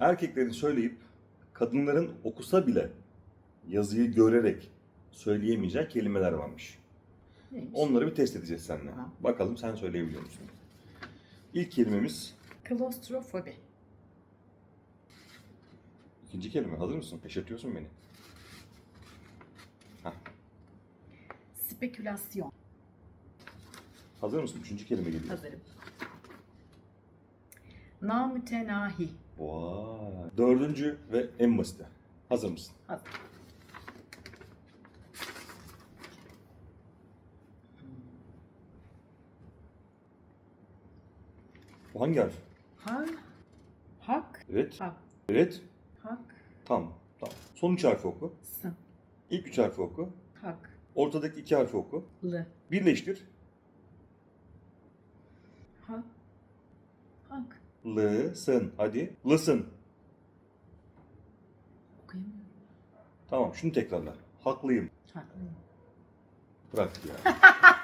erkeklerin söyleyip kadınların okusa bile yazıyı görerek söyleyemeyeceği kelimeler varmış. Neymiş? Onları bir test edeceğiz seninle. Tamam. Bakalım sen söyleyebiliyor musun? İlk kelimemiz Klostrofobi. ikinci kelime. Hazır mısın? Şaşırtıyorsun beni. Hah. Spekülasyon. Hazır mısın? Üçüncü kelime geliyor. Hazırım. Namütenahi. Vay. Dördüncü ve en basiti. Hazır mısın? Hazır. Bu hangi harf? Ha. Hak. Evet. Hak. Evet. Hak. Tamam. Tamam. Son üç harfi oku. Sın. İlk üç harfi oku. Hak. Ortadaki iki harfi oku. Lı. Birleştir. Hak. Lısın. Hadi. Lısın. Okuyamıyorum. Tamam. Şunu tekrarla. Haklıyım. Haklıyım. Bırak ya.